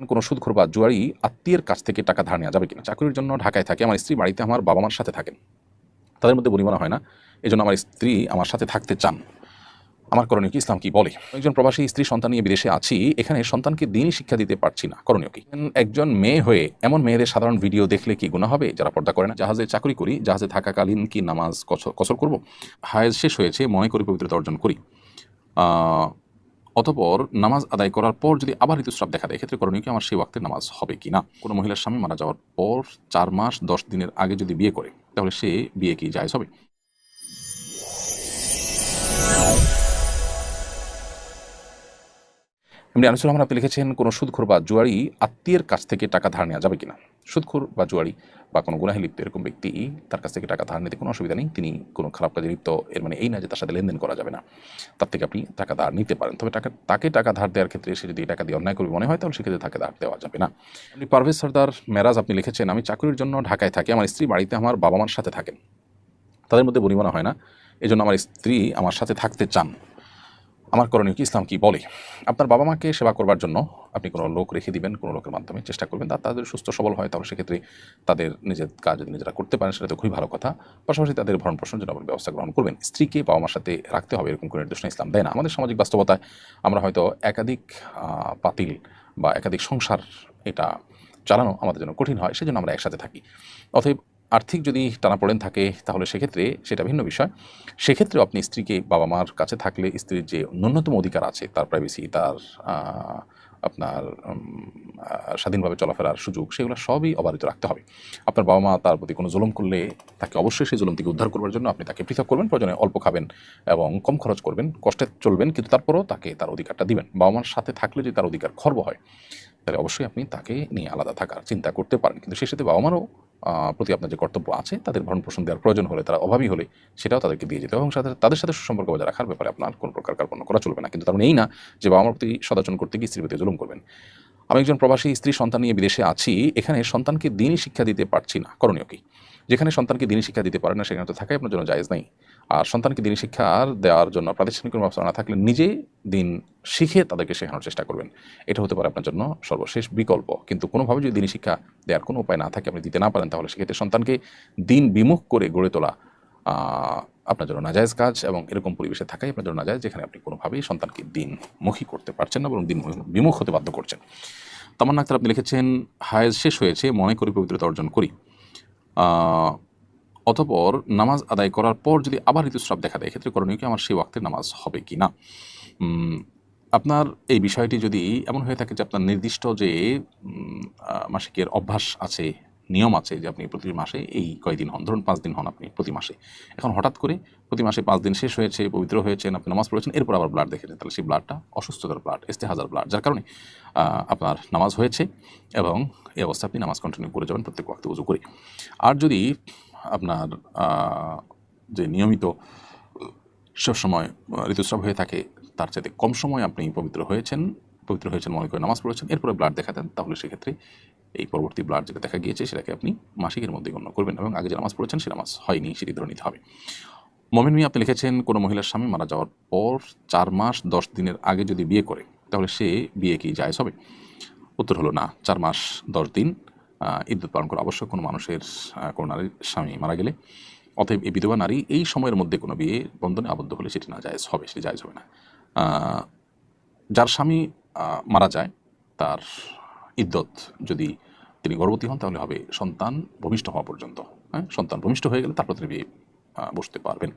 কোনো সুদখোর বা জুয়ারি আত্মীয়ের কাছ থেকে টাকা ধার নেওয়া যাবে কিনা? চাকরির জন্য ঢাকায় থাকে। আমার স্ত্রী বাড়িতে আমার বাবা মার সাথে থাকেন। তাদের মধ্যে বনিবনা হয় না। এই জন্য আমার স্ত্রী আমার সাথে থাকতে চান। আমার করণীয় কি? ইসলাম কি বলে? একজন প্রবাসী, স্ত্রী, সন্তান নিয়ে বিদেশে আছি। এখানে সন্তানকে দিনই শিক্ষা দিতে পারছি না। করণীয় কি? একজন মেয়ে হয়ে এমন মেয়েদের সাধারণ ভিডিও দেখলে কি গুণা হবে? যারা পর্দা করে না। জাহাজে চাকরি করি। জাহাজে থাকাকালীন কি নামাজ কসর করব? হায়েজ শেষ হয়েছে। মনে করি পবিত্রতা অর্জন করি। অতপর নামাজ আদায় করার পর যদি আবার ঋতুস্রাব দেখা দেয়, এক্ষেত্রে করণীয় কি আমার সেই ওয়াক্তে নামাজ হবে কি না? কোনো মহিলার স্বামী মারা যাওয়ার পর চার মাস, দশ দিনের আগে যদি বিয়ে করে, তাহলে সে বিয়ে কি যায় হবে? এমনি আনিসুল রহমান, আপনি লিখেছেন, কোনো সুদখোর বা জুয়ারি আত্মীয়ের কাছ থেকে টাকা ধার নেওয়া যাবে কিনা? সুদখোর বা জুয়ারি বা কোনো গুনাহে লিপ্ত এরকম ব্যক্তি তার কাছ থেকে টাকা ধার নিতে কোনো অসুবিধা নেই, তিনি কোনো খারাপ কাজে লিপ্ত, এর মানে এই না যে তার সাথে লেনদেন করা যাবে না। তার থেকে আপনি টাকা ধার নিতে পারেন। তবে টাকা, তাকে টাকা ধার দেওয়ার ক্ষেত্রে সে যদি টাকা দিয়ে অন্যায় করবে মনে হয়, তাহলে সেক্ষেত্রে তাকে ধার দেওয়া যাবে না। আপনি পারভেজ সর্দার মেরাজ আপনি লিখেছেন, আমি চাকরির জন্য ঢাকায় থাকি, আমার স্ত্রী বাড়িতে আমার বাবা মার সাথে থাকেন। তাদের মধ্যে বনিবনা হয় না। এই জন্য আমার স্ত্রী আমার সাথে থাকতে চান। আমার করণীয় কি? ইসলাম কি? বলে। আপনার বাবা মাকে সেবা করবার জন্য আপনি কোনো লোক রেখে দিবেন, কোনো লোকের মাধ্যমে চেষ্টা করবেন, তা তাদের সুস্থ সবল হয়, তাহলে সেক্ষেত্রে তাদের নিজের কাজ যদি নিজেরা করতে পারেন, সেটা তো খুবই ভালো কথা। পাশাপাশি তাদের ভরণ পোষণ জন্য ব্যবস্থা গ্রহণ করবেন। স্ত্রীকে বাবা মার সাথে রাখতে হবে, এরকম কোনো নির্দেশনা ইসলাম দেয় না। আমাদের সামাজিক বাস্তবতায় আমরা হয়তো একাধিক পাতিল বা একাধিক সংসার এটা চালানো আমাদের জন্য কঠিন হয়, সেজন্য আমরা একসাথে থাকি। অতএব আর্থিক যদি টানাপোড়েন থাকে, তাহলে সেক্ষেত্রে সেটা ভিন্ন বিষয়। সেক্ষেত্রেও আপনি স্ত্রীকে বাবা মার কাছে থাকলে স্ত্রীর যে ন্যূনতম অধিকার আছে, তার প্রাইভেসি তার আপনার স্বাধীনভাবে চলাফেরার সুযোগ, সেগুলো সবই অবারিত রাখতে হবে। আপনার বাবা মা তার প্রতি কোনো জুলুম করলে তাকে অবশ্যই সেই জুলুম থেকে উদ্ধার করবার জন্য আপনি তাকে পৃথক করবেন, প্রয়োজনে অল্প খাবেন এবং কম খরচ করবেন, কষ্টে চলবেন, কিন্তু তারপরও তাকে তার অধিকারটা দিবেন। বাবা মার সাথে থাকলে যদি তার অধিকার খর্ব হয়, তাহলে অবশ্যই আপনি তাকে নিয়ে আলাদা থাকার চিন্তা করতে পারেন। কিন্তু সেই সাথে বাবা মারও প্রতি আপনার যে কর্তব্য আছে, তাদের ভরণ পোষণ দেওয়ার প্রয়োজন হলে, তারা অভাবী হলে সেটাও তাদেরকে দিয়ে যেতে এবং সাথে তাদের সাথে সুসম্পর্ক বজায় রাখার ব্যাপারে আপনার কোনো প্রকার কার্পণ্য করা চলবে না। কিন্তু তার এই না যে বাবা মার প্রতি সদাচরণ করতে গিয়ে স্ত্রীর প্রতি জুলুম করবেন। আমি একজন প্রবাসী স্ত্রী সন্তান নিয়ে বিদেশে আছি, এখানে সন্তানকে দিনই শিক্ষা দিতে পারছি না। করণীয় কি? যেখানে সন্তানকে দিনই শিক্ষা দিতে পারে না, সেখানে তো থাকাই আপনার জন্য জায়েজ নাই। আর সন্তানকে দিনই শিক্ষা আর দেওয়ার জন্য প্রাতিষ্ঠানিক কোনো ব্যবস্থা না থাকলে নিজে দিন শিখে তাদেরকে শেখানোর চেষ্টা করবেন। এটা হতে পারে আপনার জন্য সর্বশেষ বিকল্প। কিন্তু কোনোভাবে যদি দিনই শিক্ষা দেওয়ার কোনো উপায় না থাকে, আপনি দিতে না পারেন, তাহলে সেক্ষেত্রে সন্তানকে দিন বিমুখ করে গড়ে তোলা আপনার জন্য নাজায়জ কাজ এবং এরকম পরিবেশে থাকাই আপনার জন্য নাজায়জ, যেখানে আপনি কোনোভাবেই সন্তানকে দিনমুখী করতে পারছেন না বরং দিন বিমুখ হতে বাধ্য করছেন। তামান্না আক্তার, আপনি লিখেছেন, হায়েজ শেষ হয়েছে, মনে করি পবিত্রতা অর্জন করি। অতপর নামাজ আদায় করার পর যদি আবার ঋতুস্রাব দেখা দেয়, এক্ষেত্রে করণীয় কি? আমার সেই ওয়াক্তে নামাজ হবে কি না? আপনার এই বিষয়টি যদি এমন হয়ে থাকে যে আপনার নির্দিষ্ট যে মাসিকের অভ্যাস আছে নিয়ম আছে যে আপনি প্রতি মাসে এই কয়দিন হন, ধরুন পাঁচ দিন হন আপনি প্রতি মাসে। এখন হঠাৎ করে প্রতি মাসে পাঁচ দিন শেষ হয়েছে, পবিত্র হয়েছেন, আপনি নামাজ পড়েছেন, এরপর আবার ব্লাড দেখেছেন তাহলে সেই ব্লাডটা অসুস্থতার ব্লাড ইস্তেহাজার ব্লাড যার কারণে আপনার নামাজ হয়েছে এবং এই অবস্থা আপনি নামাজ কন্টিনিউ করে যাবেন প্রত্যেক ওয়াক্তে উজু করে। আর যদি আপনার যে নিয়মিত সবসময় ঋতুস্রাব হয়ে থাকে, তার চাইতে কম সময় আপনি পবিত্র হয়েছেন পবিত্র হয়েছেন মনে করে নামাজ পড়েছেন, এরপরে ব্লাড দেখা দেন, তাহলে সেক্ষেত্রে এই পরবর্তী ব্লাড যেটা দেখা গিয়েছে সেটাকে আপনি মাসিকের মধ্যে গণ্য করবেন এবং আগে যে নামাজ পড়েছেন সে নামাজ হয়নি, সেটি ধরে নিতে হবে। মমিন মিয়া, আপনি লিখেছেন, কোনো মহিলার স্বামী মারা যাওয়ার পর চার মাস দশ দিনের আগে যদি বিয়ে করে, তাহলে সে বিয়ে কি জায়জ হবে? উত্তর হলো না, চার মাস দশ দিন ইদ্যুৎ পালন করা আবশ্যক, কোনো মানুষের কোনো নারীর স্বামী মারা গেলে। অতএব এই বিধবা নারী এই সময়ের মধ্যে কোনো বিয়ে বন্ধনে আবদ্ধ হলে সেটি না জায়জ হবে, সেটি জায়জ হবে না। যার স্বামী মারা যায়, তার ইদ্যত। যদি তিনি গর্ভবতী হন, তাহলে হবে সন্তান ভূমিষ্ঠ হওয়া পর্যন্ত। হ্যাঁ সন্তান ভূমিষ্ঠ হয়ে গেলে তারপর তিনি বিয়ে বসতে পারবেন।